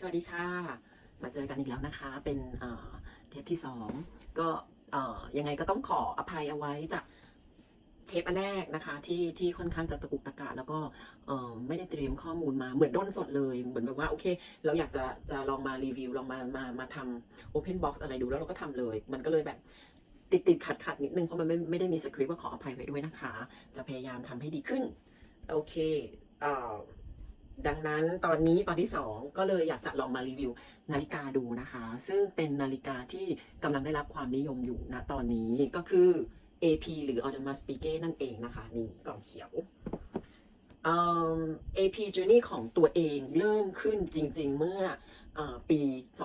สวัสดีค่ะ มาเจอกันอีกแล้วนะคะ เป็นเทปที่สองก็ยังไงก็ต้องขออภัยเอาไว้จากเทปอันแรกนะคะ ที่ที่ค่อนข้างจะตะกุกตะกะแล้วก็ไม่ได้เตรียมข้อมูลมาเหมือนด้นสดเลย เหมือนแบบว่าโอเค เราอยากจะจะลองมารีวิวลองมามามาทำ Open Box อกซ์อะไรดูแล้วเราก็ทำเลย มันก็เลยแบบติดติดขัดขัดนิดนึงเพราะมันไม่ไม่ได้มีสคริปต์ว่าขออภัยไว้ด้วยนะคะ จะพยายามทำให้ดีขึ้น โอเคอ่อ ดังนั้นตอนนี้ตอนที่ 2 ก็เลยอยากจะลองมารีวิวนาฬิกาดูนะคะ ซึ่งเป็นนาฬิกาที่กำลังได้รับความนิยมอยู่ณตอนนี้ก็คือ AP หรือ Audemars Piguet นั่นเองนะคะ นี่กล่องเขียว AP Journey ของตัวเองเริ่มขึ้นจริง ๆ เมื่ออปี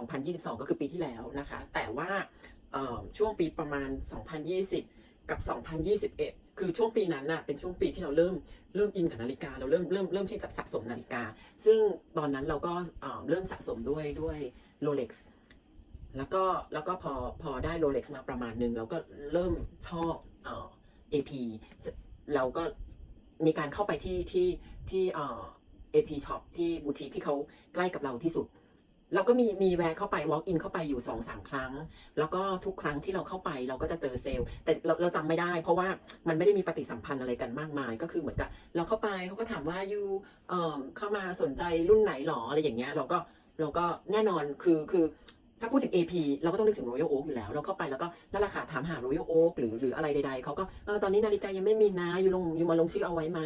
2022 ก็คือปีที่แล้วนะคะ แต่ว่าช่วงปีประมาณ 2020 กับ 2021 คือช่วงปีนั้นน่ะเป็นช่วงปีที่เราเริ่มเริ่มอินกับนาฬิกา เราเริ่มเริ่มเริ่มที่จะสะสมนาฬิกา ซึ่งตอนนั้นเราก็เริ่มสะสมด้วยด้วยโรเล็กซ์แล้วก็แล้วก็พอพอได้โรเล็กซ์มาประมาณหนึ่งเราก็เริ่มชอบเอ่อ AP เราก็มีการเข้าไปที่ที่ที่เอ่อ AP shop ที่บูติกที่เขาใกล้กับเราที่สุด เราก็มีมีแวะเข้าไป walk in เข้าไปอยู่สองสามครั้ง แล้วก็ทุกครั้งที่เราเข้าไปเราก็จะเจอเซลล์ แต่เราเราจำไม่ได้ เพราะว่ามันไม่ได้มีปฏิสัมพันธ์อะไรกันมากมาย ก็คือเหมือนกับเราเข้าไปเขาก็ถามว่ายูเอ่อเข้ามาสนใจรุ่นไหนหรออะไรอย่างเงี้ย เราก็เราก็แน่นอนคือคือถ้าพูดถึง AP เราก็ต้องนึกถึง Royal Oak อยู่แล้ว เราเข้าไปแล้วก็นั่นแหละค่ะถามหา Royal Oak หรือหรืออะไรใดๆเขาก็ตอนนี้นาฬิกายังไม่มีนะอยู่ลงอยู่มาลงชื่อเอาไว้ไหม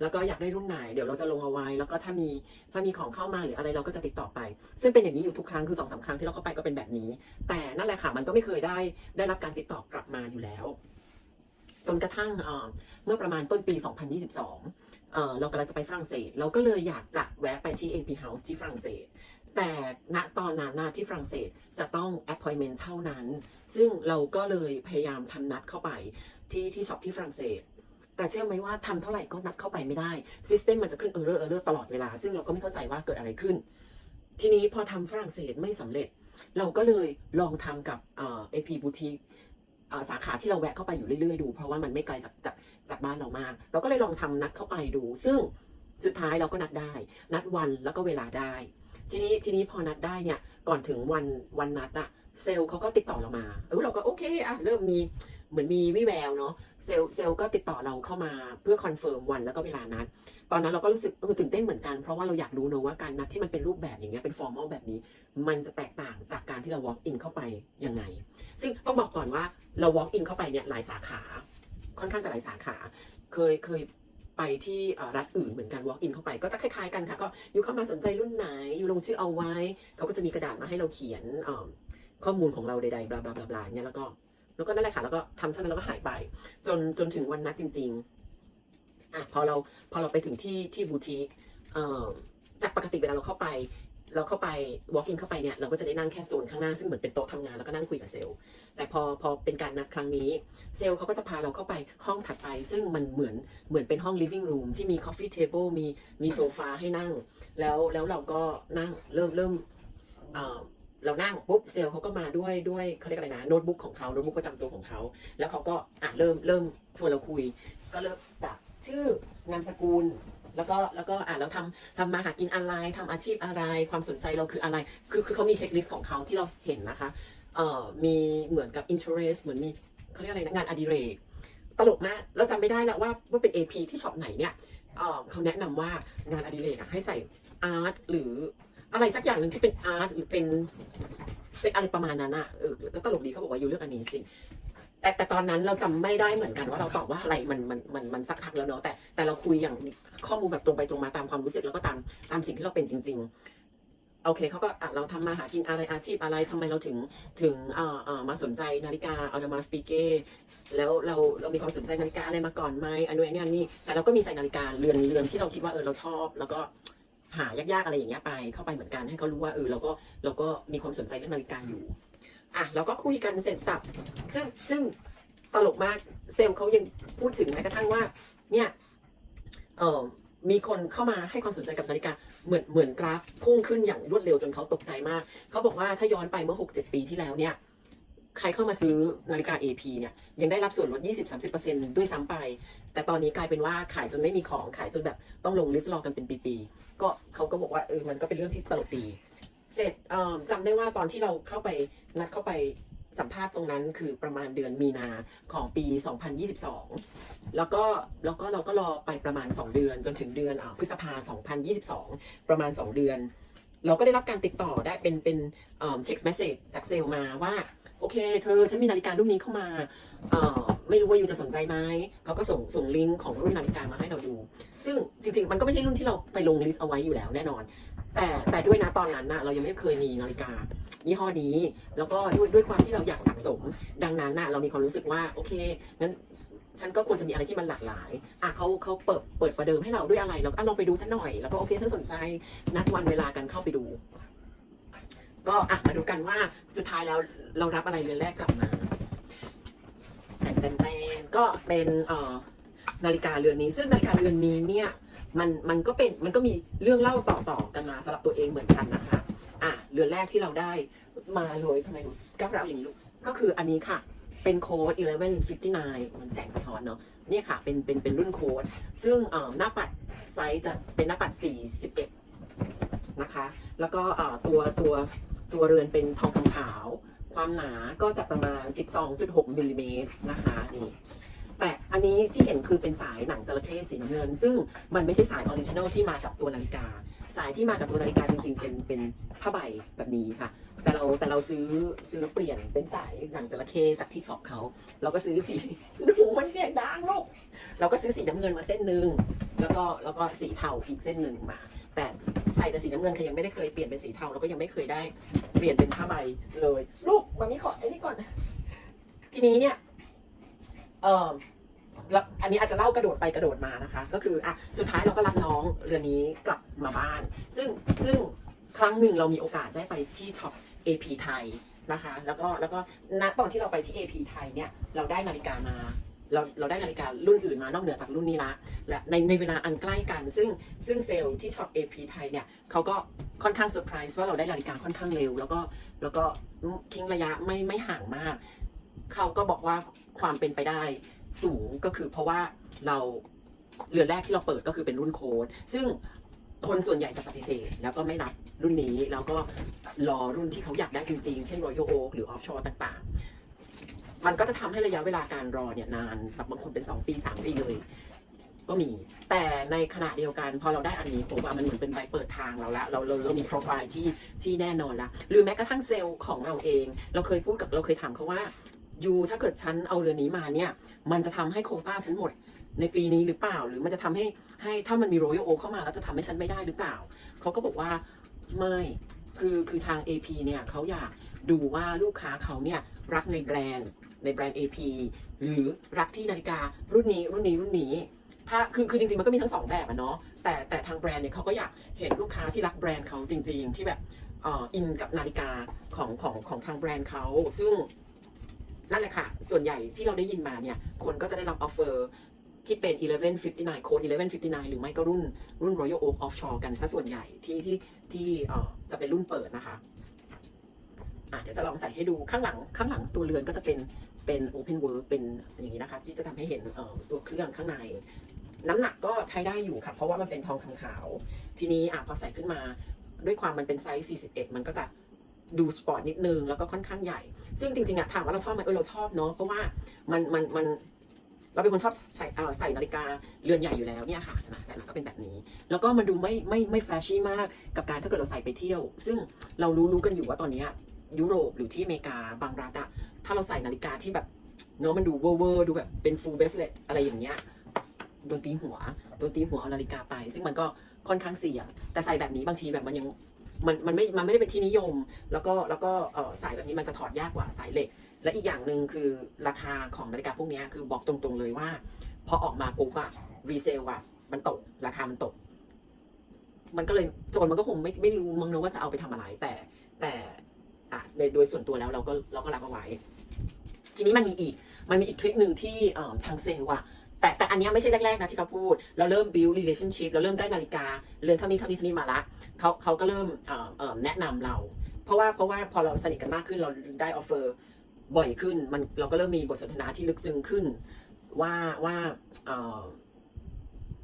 แล้วก็อยากได้รุ่นไหนเดี๋ยวเราจะลงเอาไว้ แล้วก็ถ้ามีถ้ามีของเข้ามาหรืออะไรเราก็จะติดต่อไป ซึ่งเป็นอย่างนี้อยู่ทุกครั้งคือสองสาครั้งที่เราเข้าไปก็เป็นแบบนี้ แต่นั่นแหละค่ะมันก็ไม่เคยได้ได้รับการติดต่อกลับมาอยู่แล้ว จนกระทั่งเมื่อประมาณต้นปี 2022เอ่อเรากำลังจะไปฝรั่งเศส เราก็เลยอยากจะแวะไปที่ AP House ที่ฝรั่งเศสแต่ณตอนนั้นนะที่ฝรั่งเศสจะต้อง appointment เท่านั้น ซึ่งเราก็เลยพยายามทำนัดเข้าไปที่ที่ช็อปที่ฝรั่งเศส แต่เชื่อไหมว่าทำเท่าไหร่ก็นัดเข้าไปไม่ได้ซิสเต็มมันจะขึ้น error error ตลอดเวลา ซึ่งเราก็ไม่เข้าใจว่าเกิดอะไรขึ้น ทีนี้พอทำฝรั่งเศสไม่สำเร็จ เราก็เลยลองทำกับเอ่อ AP Boutique อ่าสาขาที่เราแวะเข้าไปอยู่เรื่อยๆดู เพราะว่ามันไม่ไกลจากจากจากบ้านเรามาก เราก็เลยลองทำนัดเข้าไปดู ซึ่งสุดท้ายเราก็นัดได้ นัดวันแล้วก็เวลาได้ ทีนี้ทีนี้พอนัดได้เนี่ยก่อนถึงวันวันนัดอะเซลล์เขาก็ติดต่อเรามาเออเราก็โอเคอะเริ่มมีเหมือนมีวิแววเนาะ เซลล์เซลล์ก็ติดต่อเราเข้ามาเพื่อคอนเฟิร์มวันแล้วก็เวลานัด ตอนนั้นเราก็รู้สึกเออตื่นเต้นเหมือนกัน เพราะว่าเราอยากรู้เนอะว่าการนัดที่มันเป็นรูปแบบอย่างเงี้ยเป็นฟอร์มอลแบบนี้ มันจะแตกต่างจากการที่เรา walk in เข้าไปยังไง ซึ่งต้องบอกก่อนว่าเรา walk in เข้าไปเนี่ยหลายสาขา ค่อนข้างจะหลายสาขา เคยเคยไปที่รัฐอื่นเหมือนกัน walk in เข้าไปก็จะคล้ายๆกันค่ะ ก็อยู่เข้ามาสนใจรุ่นไหน อยู่ลงชื่อเอาไว้ เขาก็จะมีกระดาษมาให้เราเขียนข้อมูลของเราใดๆบลาบลาบลาบลาเนี่ยแล้วก็ แล้วก็นั่นแหละค่ะ แล้วก็ทำเท่านั้นแล้วก็หายไป จนจนถึงวันนัดจริง ๆอะพอเราพอเราไปถึงที่ที่บูติกเอ่อจากปกติเวลาเราเข้าไป เราเข้าไป walk in เข้าไปเนี่ยเราก็จะได้นั่งแค่โซนข้างหน้าซึ่งเหมือนเป็นโต๊ะทำงานแล้วก็นั่งคุยกับเซลล์แต่พอพอเป็นการนัดครั้งนี้ เซลล์เขาก็จะพาเราเข้าไปห้องถัดไป ซึ่งมันเหมือนเหมือนเป็นห้อง living room ที่มี coffee table มีมีโซฟาให้นั่ง แล้วแล้วเราก็นั่งเริ่มเริ่ม เรานั่งปุ๊บเซลล์เขาก็มาด้วยด้วยเขาเรียกอะไรนะโน้ตบุ๊กของเขาโน้ตบุ๊กประจำตัวของเขา แล้วเขาก็อะเริ่มเริ่มชวนเราคุย ก็เริ่มจากชื่อนามสกุลแล้วก็แล้วก็อะเราทำทำมาหากินอะไรทำอาชีพอะไร ความสนใจเราคืออะไร คือคือเขามีเช็คลิสต์ของเขาที่เราเห็นนะคะเอ่อมีเหมือนกับ interest เหมือนมีเขาเรียกอะไรนะงานอดิเรกตลกมากเราจำไม่ได้แล้วว่าว่าเป็น AP ที่ช็อปไหนเนี่ยเออเขาแนะนำว่างานอดิเรกอะให้ใส่อาร์ตหรือ อะไรสักอย่างหนึ่งที่เป็นอาร์ตหรือเป็นเป็นอะไรประมาณนั้นอะเออก็ตลกดีเขาบอกว่าอยู่เลือกอันนี้สิแต่แต่ตอนนั้นเราจำไม่ได้เหมือนกันว่าเราตอบว่าอะไรมันมันมันมันสักพักแล้วเนาะแต่แต่เราคุยอย่างข้อมูลแบบตรงไปตรงมาตามความรู้สึกแล้วก็ตามตามสิ่งที่เราเป็นจริง ๆ โอเคเขาก็อะเราทำมาหากินอะไรอาชีพอะไรทำไมเราถึงถึงเอ่อเอ่อมาสนใจนาฬิกาอัลมาสปีเก้แล้วเราเรามีความสนใจนาฬิกาอะไรมาก่อนไหมอันนู้นอันนี้อันนี้แต่เราก็มีใส่นาฬิกาเรือนเรือนที่เราคิดว่าเออเราชอบ แล้วก็ หายากๆอะไรอย่างเงี้ยไปเข้าไปเหมือนกันให้เขารู้ว่าเออเราก็เราก็มีความสนใจเรื่องนาฬิกาอยู่อะเราก็คุยกันเสร็จสับซึ่งซึ่งตลกมากเซลล์เขายังพูดถึงแม้กระทั่งว่า เนี่ยเออมีคนเข้ามาให้ความสนใจกับนาฬิกาเหมือนเหมือนกราฟพุ่งขึ้นอย่างรวดเร็วจนเขาตกใจมาก เขาบอกว่าถ้าย้อนไปเมื่อ 6-7 ปีที่แล้วเนี่ยใครเข้ามาซื้อนาฬิกา AP เนี่ยยังได้รับส่วนลด 20-30%ด้วยซ้ำไป แต่ตอนนี้กลายเป็นว่าขายจนไม่มีของขายจนแบบต้องลงลิสต์รอกันเป็นปีๆก็เขาก็บอกว่าเออมันก็เป็นเรื่องที่ตลกดีเสร็จเอิ่มจำได้ว่าตอนที่เราเข้าไปนัดเข้าไปสัมภาษณ์ตรงนั้นคือประมาณเดือนมีนาของปี 2022 แล้วก็แล้วก็เราก็รอไปประมาณ 2 เดือนจนถึงเดือนอพฤษภา 2022 ประมาณ 2 เดือน เราก็ได้รับการติดต่อได้เป็นเป็นเอ่อ text message จากเซลล์มาว่า โอเค เธอฉันมีนาฬิการุ่นนี้เข้ามาเอ่อไม่รู้ว่ายูจะสนใจไหมเขาก็ส่งส่งลิงก์ของรุ่นนาฬิกามาให้เราดู ซึ่งจริง ๆ มันก็ไม่ใช่รุ่นที่เราไปลงลิสต์เอาไว้อยู่แล้วแน่นอน แต่แต่ด้วยนะตอนนั้นนะเรายังไม่เคยมีนาฬิกายี่ห้อนี้ แล้วก็ด้วยด้วยความที่เราอยากสะสม ดังนั้นนะเรามีความรู้สึกว่าโอเคงั้นฉันก็ควรจะมีอะไรที่มันหลากหลาย อะเขาเขาเปิดเปิดประเดิมให้เราด้วยอะไร เราก็อะลองไปดูสักหน่อย แล้วก็โอเคฉันสนใจ นัดวันเวลากันเข้าไปดู ก็อะมาดูกันว่าสุดท้ายแล้วเรารับอะไรเรือนแรกกลับมาแต่แต่แต่ก็เป็นเอ่อนาฬิกาเรือนนี้ ซึ่งนาฬิกาเรือนนี้เนี่ยมันมันก็เป็นมันก็มีเรื่องเล่าต่อต่อกันมาสำหรับตัวเองเหมือนกันนะคะอะเรือนแรกที่เราได้มาเลยทำไมหนูก้าวร้าวอย่างนี้ลูกก็คืออันนี้ค่ะเป็นโค้ด1159มันแสงสะท้อนเนาะเนี่ยค่ะเป็นเป็นเป็นรุ่นโค้ดซึ่งเอ่อหน้าปัดไซส์จะเป็นหน้าปัด41นะคะ แล้วก็เอ่อตัวตัว ตัวเรือนเป็นทองคำขาว ความหนาก็จะประมาณ 12.6มิลลิเมตรนะคะนี่แต่อันนี้ที่เห็นคือเป็นสายหนังจระเข้สีน้ำเงิน ซึ่งมันไม่ใช่สายออริจินัลที่มากับตัวนาฬิกา สายที่มากับตัวนาฬิกาจริงๆ เป็นเป็นผ้าใบแบบนี้ค่ะ แต่เราแต่เราซื้อซื้อเปลี่ยนเป็นสายหนังจระเข้จากที่ช็อปเขา เราก็ซื้อสีหนูมันเสียงดังลูกเราก็ซื้อสีน้ำเงินมาเส้นหนึ่งแล้วก็แล้วก็สีเทาอีกเส้นหนึ่งมา แต่ใส่แต่สีน้ำเงินค่ะยังไม่ได้เคยเปลี่ยนเป็นสีเทาแล้วก็ยังไม่เคยได้เปลี่ยนเป็นผ้าใบเลย ลูกมามีขอไอ้นี่ก่อน ทีนี้เนี่ย เออแล้วอันนี้อาจจะเล่ากระโดดไปกระโดดมานะคะ ก็คืออะสุดท้ายเราก็รับน้องเรือนนี้กลับมาบ้าน ซึ่งซึ่งครั้งหนึ่งเรามีโอกาสได้ไปที่ช็อป AP ไทยนะคะ แล้วก็แล้วก็ณตอนที่เราไปที่ AP ไทยเนี่ย เราได้นาฬิกามา เราเราได้นาฬิการุ่นอื่นมานอกเหนือจากรุ่นนี้ละและในในเวลาอันใกล้กัน ซึ่งซึ่งเซลล์ที่ช็อป AP ไทยเนี่ยเขาก็ค่อนข้างเซอร์ไพรส์ว่าเราได้นาฬิกาค่อนข้างเร็ว แล้วก็แล้วก็ทิ้งระยะไม่ไม่ห่างมาก เขาก็บอกว่าความเป็นไปได้สูงก็คือเพราะว่าเราเรือนแรกที่เราเปิดก็คือเป็นรุ่นโค้ดซึ่งคนส่วนใหญ่จะปฏิเสธ แล้วก็ไม่รับรุ่นนี้ แล้วก็รอรุ่นที่เขาอยากได้จริงๆ เช่น Royal Oak หรือ Offshore ต่างๆ มันก็จะทำให้ระยะเวลาการรอเนี่ยนานแบบบางคนเป็น 2 ปี 3 ปีเลย ก็มี แต่ในขณะเดียวกัน พอเราได้อันนี้ผมว่ามันเหมือนเป็นใบเปิดทางเราละเราเราเรามีโปรไฟล์ที่ที่แน่นอนละหรือแม้กระทั่งเซลล์ของเราเอง เราเคยพูดกับเราเคยถามเขาว่ายูถ้าเกิดฉันเอาเรือนี้มาเนี่ย มันจะทำให้โควต้าฉันหมดในปีนี้หรือเปล่า หรือมันจะทำให้ให้ถ้ามันมีโรยโอเข้ามาแล้วจะทำให้ฉันไม่ได้หรือเปล่า เขาก็บอกว่าไม่คือคือทาง AP เนี่ยเขาอยากดูว่าลูกค้าเขาเนี่ยรักในแบรนด์ ในแบรนด์ AP หรือรักที่นาฬิการุ่นนี้รุ่นนี้รุ่นนี้ถ้าคือคือจริงๆมันก็มีทั้งสองแบบอะเนาะแต่แต่ทางแบรนด์เนี่ยเขาก็อยากเห็นลูกค้าที่รักแบรนด์เขาจริง ๆ ที่แบบเอ่ออินกับนาฬิกาของของของทางแบรนด์เขาซึ่งนั่นแหละค่ะ ส่วนใหญ่ที่เราได้ยินมาเนี่ย คนก็จะได้รับออฟเฟอร์ที่เป็น 1159 โค้ด 1159 หรือไม่ก็รุ่น รุ่น Royal Oak Offshore กันซะส่วนใหญ่ที่ที่ที่เอ่อจะเป็นรุ่นเปิดนะคะอะเดี๋ยวจะลองใส่ให้ดูข้างหลังข้างหลังตัวเรือนก็จะเป็น เป็น Open Work เป็นอย่างนี้นะคะ ที่จะทำให้เห็นตัวเครื่องข้างใน น้ำหนักก็ใช้ได้อยู่ค่ะ เพราะว่ามันเป็นทองคำขาว ทีนี้อะพอใส่ขึ้นมาด้วยความมันเป็นไซส์ 41 มันก็จะดูสปอร์ตนิดนึง แล้วก็ค่อนข้างใหญ่ ซึ่งจริงๆอะถามว่าเราชอบไหมเออเราชอบเนาะเพราะว่ามันมันมันเราเป็นคนชอบใส่เออใส่นาฬิกาเรือนใหญ่อยู่แล้วเนี่ยค่ะนะใส่มาก็เป็นแบบนี้ แล้วก็มันดูไม่ไม่ไม่แฟชชี่มากกับการถ้าเกิดเราใส่ไปเที่ยว ซึ่งเรารู้รู้กันอยู่ว่าตอนนี้ ยุโรปหรือที่อเมริกาบางรัฐอะถ้าเราใส่นาฬิกาที่แบบเนาะมันดูเวอร์เวอร์ดูแบบเป็นฟูลเบสเลตอะไรอย่างเงี้ยโดนตีหัวโดนตีหัวเอานาฬิกาไป ซึ่งมันก็ค่อนข้างเสี่ยง แต่ใส่แบบนี้บางทีแบบมันยังมันมันไม่มันไม่ได้เป็นที่นิยม แล้วก็แล้วก็เออสายแบบนี้มันจะถอดยากกว่าสายเหล็ก และอีกอย่างหนึ่งคือราคาของนาฬิกาพวกนี้คือบอกตรงๆเลยว่า พอออกมาปุ๊บอะรีเซลอะมันตก ราคามันตก มันก็เลยโจนมันก็คงไม่ไม่รู้มั้งเนอะว่าจะเอาไปทำอะไรแต่ แต่ อะโดยส่วนตัวแล้วเราก็เราก็รับเอาไว้ ทีนี้มันมีอีก มันมีอีกทริคหนึ่งที่ทางเซลล์อะแต่แต่อันนี้ไม่ใช่แรกๆนะที่เขาพูด เราเริ่ม build relationship เราเริ่มได้นาฬิกา เรือนเท่านี้เท่านี้เท่านี้มาละเขาเขาก็เริ่มแนะนำเรา เพราะว่าเพราะว่าพอเราสนิทกันมากขึ้นเราได้ออฟเฟอร์บ่อยขึ้น มันเราก็เริ่มมีบทสนทนาที่ลึกซึ้งขึ้น ว่าว่า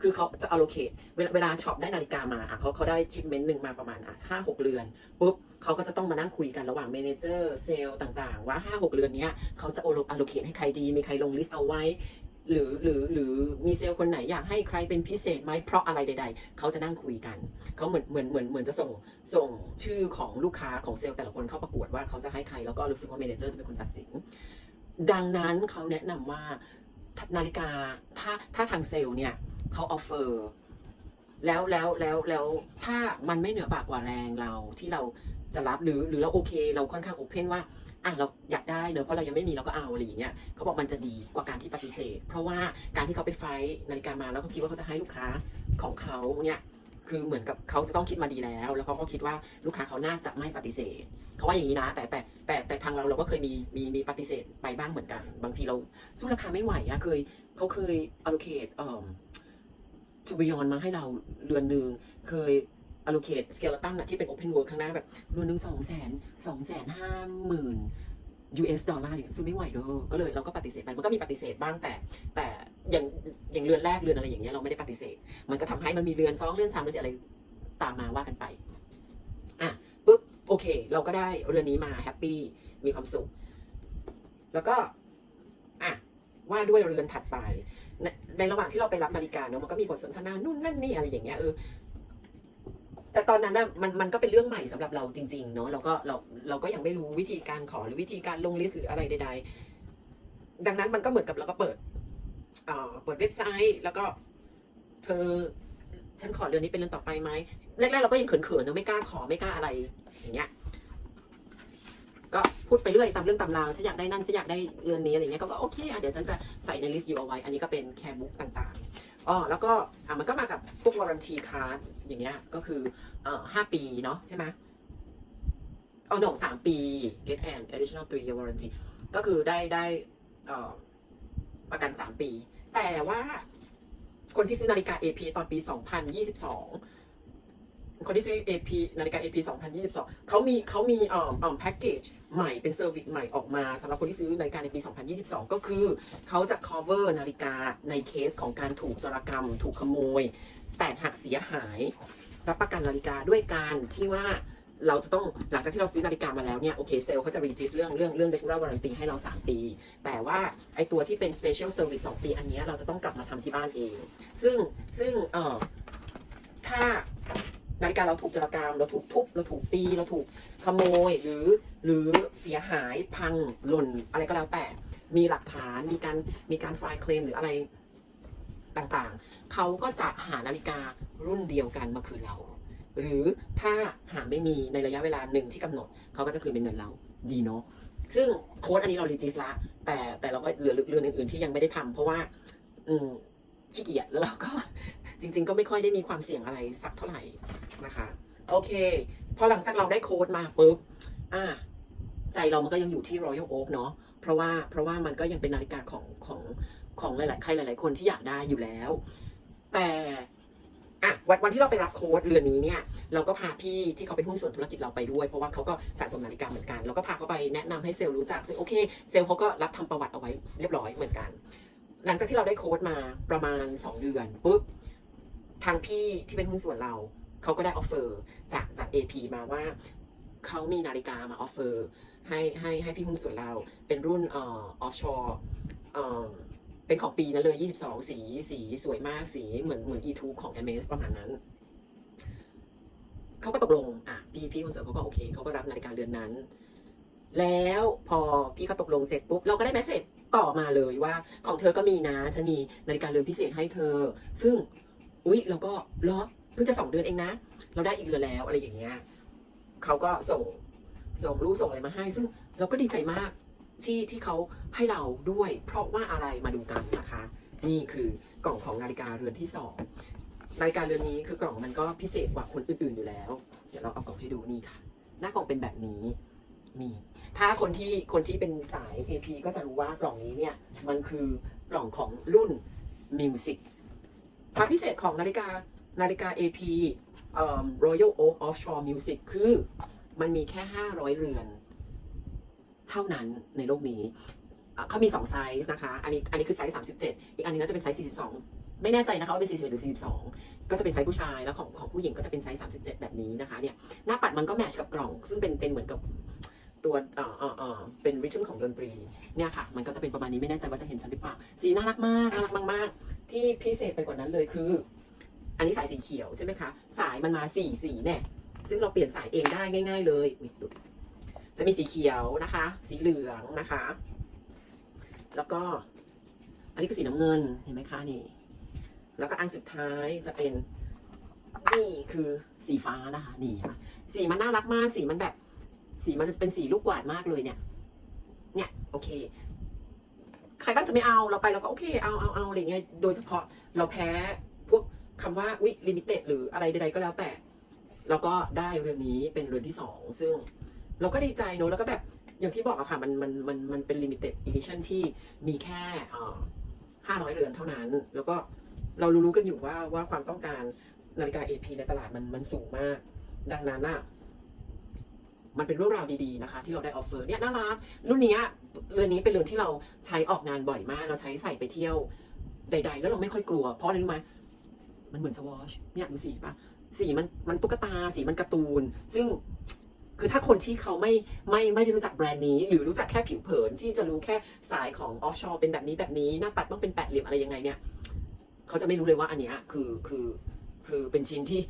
คือเขาจะ allocate เวลาเวลาช็อปได้นาฬิกามาเขาเขาได้ชิปเมนต์หนึ่งมาประมาณห้าหกเรือนปุ๊บ เขาก็จะต้องมานั่งคุยกันระหว่างเมนเจอร์เซลล์ต่างๆ ว่าห้าหกเรือนนี้เขาจะ allocate ให้ใครดี มีใครลงลิสต์เอาไว้ หรือหรือหรือมีเซลล์คนไหนอยากให้ใครเป็นพิเศษไหมเพราะอะไรใด ๆ เขาจะนั่งคุยกัน เขาเหมือนเหมือนเหมือนเหมือนจะส่งส่งชื่อของลูกค้าของเซลล์แต่ละคนเข้าประกวดว่าเขาจะให้ใครแล้วก็รู้สึกว่าเมนเจอร์จะเป็นคนตัดสิน ดังนั้นเขาแนะนำว่านาฬิกาถ้าถ้าทางเซลล์เนี่ยเขาออฟเฟอร์ แล้วแล้วแล้วแล้วถ้ามันไม่เหนือปากกว่าแรงเราที่เราจะรับหรือหรือเราโอเค เราค่อนข้างโอเพนว่าอะเราอยากได้เนอะเพราะเรายังไม่มีเราก็เอาอะไรอย่างเงี้ยเขาบอกมันจะดีกว่าการที่ปฏิเสธ เพราะว่าการที่เขาไปไฟท์นาฬิกามาแล้วเขาคิดว่าเขาจะให้ลูกค้าของเขาเนี่ยคือเหมือนกับเขาจะต้องคิดมาดีแล้ว แล้วเขาก็คิดว่าลูกค้าเขาน่าจะไม่ปฏิเสธเขาว่าอย่างนี้นะ แต่แต่แต่แต่ทางเราเราก็เคยมีมีมีปฏิเสธไปบ้างเหมือนกัน บางทีเราสู้ราคาไม่ไหวอะเคยเขาเคย allocate เอ่อ จูบิยอนมาให้เราเรือนหนึ่งเคย allocate สเกลตันอะที่เป็น open world ข้างหน้าแบบเรือนหนึ่งสองแสนสองแสนห้าหมื่น US ดอลลาร์อย่างเงี้ยซื้อไม่ไหวเด้อก็เลยเราก็ปฏิเสธไปมันก็มีปฏิเสธบ้างแต่ แต่อย่างอย่างเรือนแรกเรือนอะไรอย่างเงี้ยเราไม่ได้ปฏิเสธ มันก็ทำให้มันมีเรือนสองเรือนสามเรือนสี่อะไรตามมาว่ากันไปอะปุ๊บโอเค เราก็ได้เรือนนี้มาแฮปปี้มีความสุข แล้วก็อะว่าด้วยเรือนถัดไป ในในระหว่างที่เราไปรับนาฬิการเนาะมันก็มีบทสนทนานู่นนั่นนี่อะไรอย่างเงี้ยเออแต่ตอนนั้นน่ะมันมันก็เป็นเรื่องใหม่สำหรับเราจริง ๆ เนาะเราก็เราเราก็ยังไม่รู้วิธีการขอหรือวิธีการลงลิสต์หรืออะไรใด ๆ ดังนั้นมันก็เหมือนกับเราก็เปิดเอ่อเปิดเว็บไซต์ แล้วก็ เธอ ฉันขอเรือนนี้เป็นเรือนต่อไปไหมแรกๆเราก็ยังเขินๆเนอะไม่กล้าขอไม่กล้าอะไรอย่างเงี้ย ก็พูดไปเรื่อยตามเรื่องตามราวฉันอยากได้นั่นฉันอยากได้เรือนนี้อะไรเงี้ยก็ก็โอเคอะเดี๋ยวฉันจะใส่ในลิสต์อยู่เอาไว้ อันนี้ก็เป็นแคร์บุ๊กต่างๆอ๋อแล้วก็อะมันก็มากับพวกวารันตีคาร์ดอย่างเงี้ยก็คือเอ่อห้าปีเนาะใช่ไหมเอ๋อหนสามปี get an additional three year warranty ก็คือได้ได้เอ่อประกันสามปี แต่ว่าคนที่ซื้อนาฬิกา AP ตอนปี 2022 คนที่ซื้อ AP นาฬิกา AP 2022 เขามีเขามีเอ่อเอ่อแพ็กเกจใหม่เป็นเซอร์วิสใหม่ออกมาสำหรับคนที่ซื้อนาฬิกาในปี 2022 ก็คือเขาจะ cover นาฬิกาในเคสของการถูกจรกรรม ถูกขโมย แตกหักเสียหาย รับประกันนาฬิกาด้วยการที่ว่าเราจะต้องหลังจากที่เราซื้อนาฬิกามาแล้วเนี่ยโอเคเซลล์เขาจะรีจิสเรื่องเรื่องเรื่อง regular warranty ให้เรา 3 ปี แต่ว่าไอตัวที่เป็น special service 2ปี อันนี้เราจะต้องกลับมาทำที่บ้านเอง ซึ่งซึ่งเอ่อถ้า นาฬิกาเราถูกจรกรรมเราถูกทุบเราถูกตีเราถูกขโมยหรือหรือเสียหายพังหล่นอะไรก็แล้วแต่ มีหลักฐานมีการมีการไฟล์เคลมหรืออะไรต่างๆ เขาก็จะหานาฬิการุ่นเดียวกันมาคืนเรา หรือถ้าหาไม่มีในระยะเวลาหนึ่งที่กำหนด เขาก็จะคืนเป็นเงินเราดีเนาะซึ่งโค้ดอันนี้เรารีจิสละแต่แต่เราก็เหลือเรื่องอื่นๆที่ยังไม่ได้ทำเพราะว่า อืมขี้เกียจแล้วเราก็จริง ๆ ก็ไม่ค่อยได้มีความเสี่ยงอะไรสักเท่าไหร่ นะคะ โอเค พอหลังจากเราได้โค้ดมาปุ๊บอ่าใจเรามันก็ยังอยู่ที่ Royal Oak เนาะเพราะว่าเพราะว่ามันก็ยังเป็นนาฬิกาของของของหลายๆใครหลาย ๆ คนที่อยากได้อยู่แล้ว แต่อะวันวันที่เราไปรับโค้ดเรือนนี้เนี่ย เราก็พาพี่ที่เขาเป็นหุ้นส่วนธุรกิจเราไปด้วย เพราะว่าเขาก็สะสมนาฬิกาเหมือนกัน เราก็พาเขาไปแนะนำให้เซลล์รู้จักซึ่งโอเค เซลล์เขาก็รับทำประวัติเอาไว้เรียบร้อยเหมือนกัน หลังจากที่เราได้โค้ดมาประมาณ 2 เดือนปุ๊บทางพี่ที่เป็นหุ้นส่วนเรา เขาก็ได้ออฟเฟอร์จากจาก AP มาว่าเขามีนาฬิกามาออฟเฟอร์ให้ให้ให้พี่หุ้นส่วนเราเป็นรุ่นเอ่อออฟชอร์เอ่อเป็นของปีนั้นเลย 22 สีสีสวยมากสีเหมือนเหมือน E2 ของ MS ประมาณนั้นเขาก็ตกลงอะพี่พี่คนเสิร์ฟเขาก็โอเคเขาก็รับนาฬิกาเรือนนั้น แล้วพอพี่เขาตกลงเสร็จปุ๊บเราก็ได้แมสเซจต่อมาเลยว่าของเธอก็มีนะฉันมีนาฬิกาเรือนพิเศษให้เธอ ซึ่งอุ๊ยเราก็เหรอ พิ่งจะสองเดือนเองนะ เราได้อีกเรือนแล้วอะไรอย่างเงี้ยเขาก็ส่งส่งรูปส่งอะไรมาให้ ซึ่งเราก็ดีใจมากที่ที่เขาให้เราด้วย เพราะว่าอะไรมาดูกันนะคะ นี่คือกล่องของนาฬิกาเรือนที่สองนาฬิกาเรือนนี้คือกล่องมันก็พิเศษกว่าคนอื่นๆอยู่แล้ว เดี๋ยวเราเอากล่องให้ดูนี่ค่ะ หน้ากล่องเป็นแบบนี้นี่ถ้าคนที่คนที่เป็นสาย AP ก็จะรู้ว่ากล่องนี้เนี่ย มันคือกล่องของรุ่น Music ความพิเศษของนาฬิกา นาฬิกา AP Royal Oak Offshore Music คือมันมีแค่ 500 เรือน เท่านั้นในโลกนี้ เขามี 2 ไซส์นะคะ อันนี้อันนี้คือไซส์ 37 อีกอันนี้น่าจะเป็นไซส์ 42 ไม่แน่ใจนะคะว่าเป็น 41 หรือ 42 ก็จะเป็นไซส์ผู้ชาย แล้วของของผู้หญิงก็จะเป็นไซส์ 37 แบบนี้นะคะเนี่ยหน้าปัดมันก็แมทช์กับกล่อง ซึ่งเป็นเป็นเหมือนกับตัวเอ่อเอ่อเอ่อเป็นริทึมของดนตรีเนี่ยค่ะ มันก็จะเป็นประมาณนี้ไม่แน่ใจว่าจะเห็นฉันหรือเปล่า สีน่ารักมากน่ารักมาก ๆ ที่พิเศษไปกว่านั้นเลยคือ อันนี้สายสีเขียวใช่ไหมคะ สายมันมาสี่สีเนี่ยซึ่งเราเปลี่ยนสายเองได้ง่าย ๆ เลยอุ๊ยดูจะมีสีเขียวนะคะ สีเหลืองนะคะ แล้วก็ อันนี้คือสีน้ำเงินเห็นไหมคะนี่ แล้วก็อันสุดท้ายจะเป็นนี่คือสีฟ้านะคะนี่ค่ะสีมันน่ารักมากสีมันแบบ สีมันเป็นสีลูกกวาดมากเลยเนี่ย เนี่ยโอเค ใครบ้างจะไม่เอาเราไปเราก็โอเคเอาเอาเอาอะไรเงี้ยโดยเฉพาะเราแพ้ คำว่าวิลิมิเต็ดหรืออะไรใดๆก็แล้วแต่แล้วก็ได้เรือนนี้เป็นเรือนที่สองซึ่งเราก็ดีใจเนอะแล้วก็แบบอย่างที่บอกอะค่ะมันมันมันมันเป็นลิมิเต็ดอีดิชั่นที่มีแค่ห้าร้อยเรือนเท่านั้น แล้วก็เรารู้ๆกันอยู่ว่าว่าความต้องการนาฬิกา AP ในตลาดมันมันสูงมาก ดังนั้นอะมันเป็นเรื่องราวดีๆนะคะ ที่เราได้ออฟเฟอร์เนี่ยน่ารักรุ่นนี้เรือนนี้เป็นเรือนที่เราใช้ออกงานบ่อยมาก เราใช้ใส่ไปเที่ยวใด ๆ แล้วเราไม่ค่อยกลัว เพราะอะไรรู้ไหม มันเหมือนสวอชเนี่ยดูสีปะสีมันมันตุ๊กตาสีมันการ์ตูน ซึ่งคือถ้าคนที่เขาไม่ไม่ไม่ได้รู้จักแบรนด์นี้ หรือรู้จักแค่ผิวเผินที่จะรู้แค่สายของออฟชอร์เป็นแบบนี้แบบนี้ หน้าปัดต้องเป็นแปดเหลี่ยมอะไรยังไงเนี่ยเขาจะไม่รู้เลยว่าอันเนี้ยคือคือคือเป็นชิ้นที่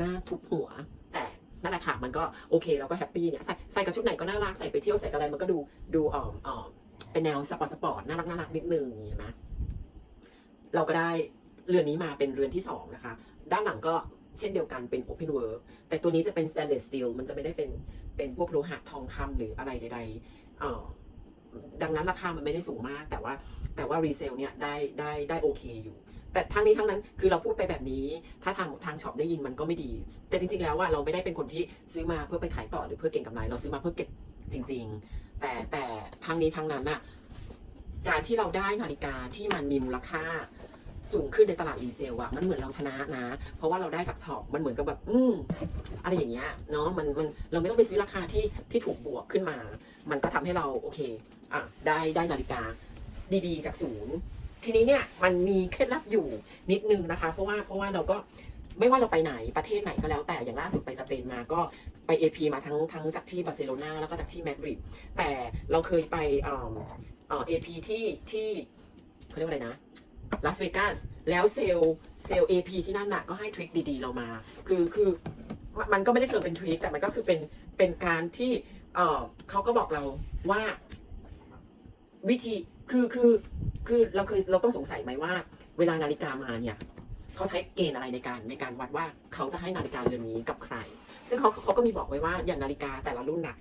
น่าทุบหัว แต่นั่นแหละค่ะมันก็โอเคเราก็แฮปปี้เนี่ยใส่ใส่กับชุดไหนก็น่ารักใส่ไปเที่ยวใส่กับอะไรมันก็ดูดูอ่อมอ่อมเป็นแนวสปอร์ตสปอร์ตน่ารักน่ารักนิดนึงอย่างเงี้ยนะเราก็ได้ เรือนนี้มาเป็นเรือนที่สองนะคะ ด้านหลังก็เช่นเดียวกันเป็น Open Work แต่ตัวนี้จะเป็น stainless steel มันจะไม่ได้เป็นเป็นพวกโลหะทองคำหรืออะไรใดๆอ่อดังนั้นราคามันไม่ได้สูงมาก แต่ว่าแต่ว่ารีเซลเนี่ยได้ได้ได้โอเคอยู่ แต่ทั้งนี้ทั้งนั้นคือเราพูดไปแบบนี้ ถ้าทางทางช็อปได้ยินมันก็ไม่ดี แต่จริง ๆ แล้วว่าเราไม่ได้เป็นคนที่ซื้อมาเพื่อไปขายต่อหรือเพื่อเก็งกำไรเราซื้อมาเพื่อเก็บจริง ๆ แต่แต่ทั้งนี้ทั้งนั้นน่ะการที่เราได้นาฬิกาที่มันมีมูลค่า สูงขึ้นในตลาดรีเซลอะมันเหมือนเราชนะนะ เพราะว่าเราได้จากช็อปมันเหมือนกับแบบ อืมอะไรอย่างเงี้ยเนาะมันมันเราไม่ต้องไปซื้อราคาที่ที่ถูกบวกขึ้นมา มันก็ทำให้เราโอเคอะได้ได้นาฬิกาดีๆ จากศูนย์ ทีนี้เนี่ยมันมีเคล็ดลับอยู่นิดนึงนะคะ เพราะว่าเพราะว่าเราก็ไม่ว่าเราไปไหนประเทศไหนก็แล้วแต่อย่างล่าสุดไปสเปนมาก็ไป AP มาทั้งทั้งจากที่บาร์เซโลนาแล้วก็จากที่มาดริดแต่เราเคยไปเอ่อเอ่อ AP ที่ที่เขาเรียกว่าอะไรนะ ลาสเวกัสแล้วเซล์เซลล์ AP ที่นั่นน่ะก็ให้ทริคดีๆเรามา คือคือมันมันก็ไม่ได้เชิงเป็นทริคแต่มันก็คือเป็นเป็นการที่เออเขาก็บอกเราว่าวิธีคือคือคือเราเคยเราต้องสงสัยไหมว่า เวลานาฬิกามาเนี่ยเขาใช้เกณฑ์อะไรในการในการวัดว่าเขาจะให้นาฬิกาเรือนนี้กับใคร ซึ่งเขาเขาก็มีบอกไว้ว่าอย่างนาฬิกาแต่ละรุ่นน่ะ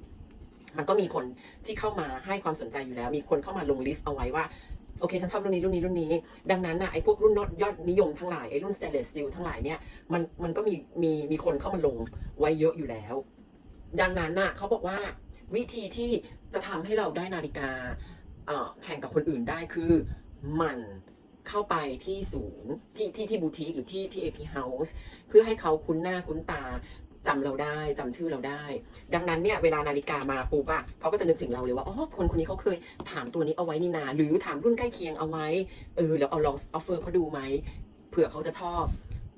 มันก็มีคนที่เข้ามาให้ความสนใจอยู่แล้ว มีคนเข้ามาลงลิสต์เอาไว้ว่า โอเคฉันชอบรุ่นนี้รุ่นนี้รุ่นนี้ ดังนั้นนะไอ้พวกรุ่นยอดนิยมทั้งหลายไอ้รุ่น stainless steel ทั้งหลายเนี่ยมันมันก็มีมีมีคนเข้ามาลงไว้เยอะอยู่แล้ว ดังนั้นนะเขาบอกว่าวิธีที่จะทำให้เราได้นาฬิกาแข่งกับคนอื่นได้คือมันเข้าไปที่ศูนย์ที่ที่ที่บูติกหรือที่ที่ AP House เพื่อให้เขาคุ้นหน้าคุ้นตา จำเราได้จำชื่อเราได้ ดังนั้นเนี่ยเวลานาฬิกามาปุ๊บอะเขาก็จะนึกถึงเราเลยว่าอ๋อคนคนนี้เขาเคยถามตัวนี้เอาไว้นี่นา หรือถามรุ่นใกล้เคียงเอาไว้เออแล้วเอาลองออฟเฟอร์เขาดูไหมเผื่อเขาจะชอบ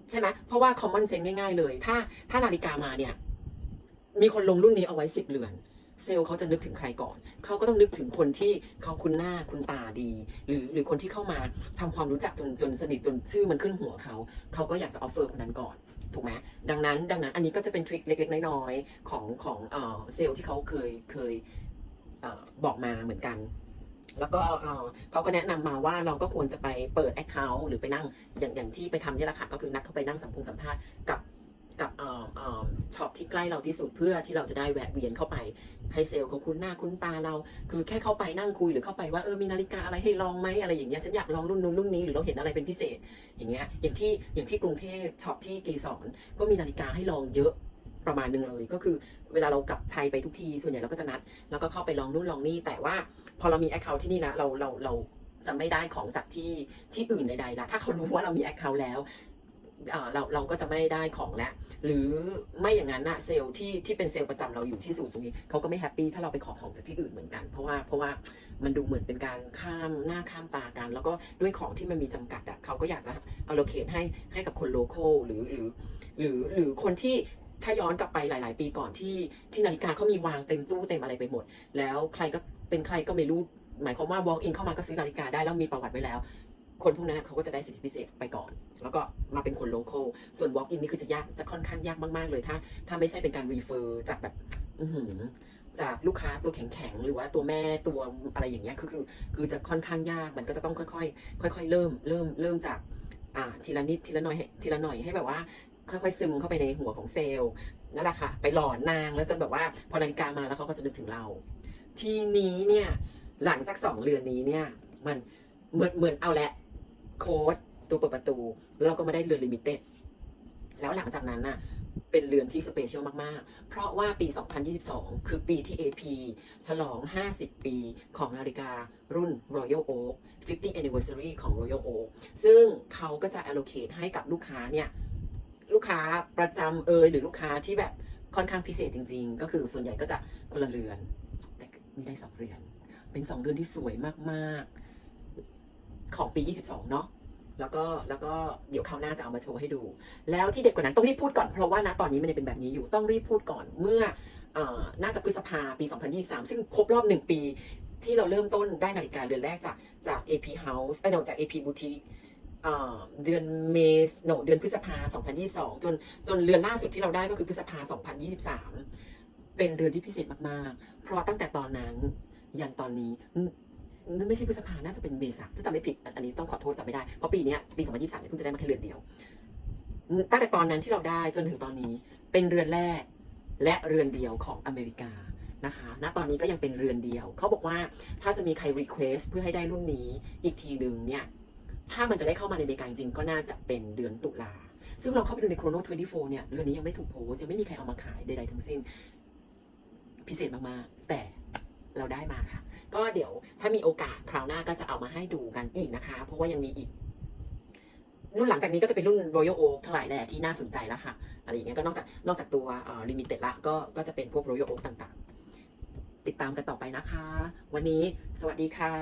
ใช่ไหมเพราะว่า common sense ง่ายๆเลย ถ้าถ้านาฬิกามาเนี่ย มีคนลงรุ่นนี้เอาไว้สิบเรือนเซลล์เขาจะนึกถึงใครก่อน เขาก็ต้องนึกถึงคนที่เขาคุ้นหน้าคุ้นตาดี หรือหรือคนที่เข้ามาทำความรู้จักจนจนสนิทจนชื่อมันขึ้นหัวเขา เขาก็อยากจะออฟเฟอร์คนนั้นก่อน ถูกไหมดังนั้นดังนั้นอันนี้ก็จะเป็นทริคเล็ก ๆ น้อยๆของของเซลล์ที่เขาเคยเคยอบอกมาเหมือนกัน แล้วก็เขาก็แนะนำมาว่าเราก็ควรจะไปเปิด Account หรือไปนั่งอย่างอย่างที่ไปทำนี่แหละค่ะก็คือนัดเข้าไปนั่งสัมพงสัมภาษณ์กับ กับช็อปที่ใกล้เราที่สุดเพื่อที่เราจะได้แวะเวียนเข้าไปให้เซลล์เขาคุ้นหน้าคุ้นตาเรา คือแค่เข้าไปนั่งคุยหรือเข้าไปว่าเออมีนาฬิกาอะไรให้ลองไหมอะไรอย่างเงี้ยฉันอยากลองรุ่นนู้นรุ่นนี้หรือเราเห็นอะไรเป็นพิเศษ อย่างเงี้ยอย่างที่อย่างที่กรุงเทพช็อปที่เกสรก็มีนาฬิกาให้ลองเยอะประมาณนึงเลยก็คือเวลาเรากลับไทยไปทุกทีส่วนใหญ่เราก็จะนัด แล้วก็เข้าไปลองนู่นลองนี่แต่ว่าพอเรามีแอคเคาท์ที่นี่ละเราเราเราจะไม่ได้ของจากที่ที่อื่นใดๆละถ้าเขารู้ว่าเรามีแอคเคาท์แล้ว เราเราก็จะไม่ได้ของแล้ว หรือไม่อย่างนั้นนะเซลล์ที่ที่เป็นเซลล์ประจำเราอยู่ที่ศูนย์ตรงนี้เขาก็ไม่แฮปปี้ถ้าเราไปขอของจากที่อื่นเหมือนกัน เพราะว่าเพราะว่ามันดูเหมือนเป็นการข้ามหน้าข้ามตากัน แล้วก็ด้วยของที่มันมีจำกัดอะเขาก็อยากจะ allocate ให้ให้กับคนโลโก้หรือหรือหรือหรือคนที่ถ้าย้อนกลับไปหลาย ๆ ปีก่อนที่ที่นาฬิกาเขามีวางเต็มตู้เต็มอะไรไปหมด แล้วใครก็เป็นใครก็ไม่รู้หมายความว่า walk in เข้ามาก็ซื้อนาฬิกาได้แล้วมีประวัติไว้แล้ว คนพวกนั้นเขาก็จะได้สิทธิพิเศษไปก่อน แล้วก็มาเป็นคนโลโก้ส่วน walk in นี่คือจะยากจะค่อนข้างยากมากๆเลยถ้า ถ้าไม่ใช่เป็นการ refer จากแบบอื้อหือจากลูกค้าตัวแข็งๆหรือว่าตัวแม่ตัวอะไรอย่างเงี้ยคือคือคือจะค่อนข้างยากมันก็จะต้องค่อยๆค่อย ๆ เริ่มเริ่มเริ่มจากอ่าทีละนิดทีละหน่อยทีละหน่อยให้แบบว่า ค่อยๆซึมเข้าไปในหัวของเซลล์นั่นแหละค่ะ ไปหลอนนางแล้วจนแบบว่าพอนาฬิกามาแล้วเขาก็จะนึกถึงเรา ทีนี้เนี่ยหลังจากสองเรือนนี้เนี่ย มันเหมือนเหมือนเอาแหละ โค้ดตัวเปิดประตูแล้วเราก็มาได้เรือนลิมิเต็ดแล้วหลังจากนั้นน่ะเป็นเรือนที่สเปเชียลมาก ๆ เพราะว่าปี 2022 คือปีที่ AP ฉลอง 50 ปีของนาฬิการุ่น Royal Oak 50 anniversary ของ Royal Oak ซึ่งเขาก็จะ allocate ให้กับลูกค้าเนี่ย ลูกค้าประจำเอยหรือลูกค้าที่แบบค่อนข้างพิเศษจริง ๆ ก็คือส่วนใหญ่ก็จะคนละเรือน แต่นี่ได้สองเรือน เป็นสองเรือนที่สวยมาก ๆ ของปี 22 เนาะแล้วก็แล้วก็เดี๋ยวคราวหน้าจะเอามาโชว์ให้ดู แล้วที่เด็ดกว่านั้นต้องรีบพูดก่อนเพราะว่านะตอนนี้มันยังเป็นแบบนี้อยู่ต้องรีบพูดก่อนเมื่ออน่าจะพฤษภาปี 2023 ซึ่งครบรอบหนึ่งปี ที่เราเริ่มต้นได้นาฬิกาเรือนแรกจากจาก AP House เอ้ยจาก AP Boutique เดือนเมษ no เดือนพฤษภา 2022 จนจนเรือนล่าสุดที่เราได้ก็คือพฤษภา 2023 เป็นเรือนที่พิเศษมาก ๆ เพราะตั้งแต่ตอนนั้นยันตอนนี้ ไม่ใช่พฤษภาน่าจะเป็นเมษาถ้าจำไม่ผิดอันนี้ต้องขอโทษจำไม่ได้ เพราะปีนี้ปี 2023เนี่ยเพิ่งจะได้มาแค่เรือนเดียว ตั้งแต่ตอนนั้นที่เราได้จนถึงตอนนี้เป็นเรือนแรกและเรือนเดียวของอเมริกานะคะ ณ ตอนนี้ก็ยังเป็นเรือนเดียว เขาบอกว่าถ้าจะมีใคร request เพื่อให้ได้รุ่นนี้อีกทีหนึ่งเนี่ย ถ้ามันจะได้เข้ามาในอเมริกาจริงก็น่าจะเป็นเดือนตุลา ซึ่งเราเข้าไปดูใน Chrono 24เนี่ย เรือนนี้ยังไม่ถูกโพสยังไม่มีใครเอามาขายใดๆทั้งสิ้น พิเศษมากๆ แต่ เราได้มาค่ะ ก็เดี๋ยวถ้ามีโอกาสคราวหน้าก็จะเอามาให้ดูกันอีกนะคะ เพราะว่ายังมีอีก รุ่นหลังจากนี้ก็จะเป็นรุ่น Royal Oak ทั้งหลายแหละที่น่าสนใจแล้วค่ะอะไรอย่างเงี้ยก็นอกจากนอกจากตัวลิมิเต็ดละก็ก็จะเป็นพวก Royal Oak ต่างๆ ติดตามกันต่อไปนะคะ วันนี้สวัสดีค่ะ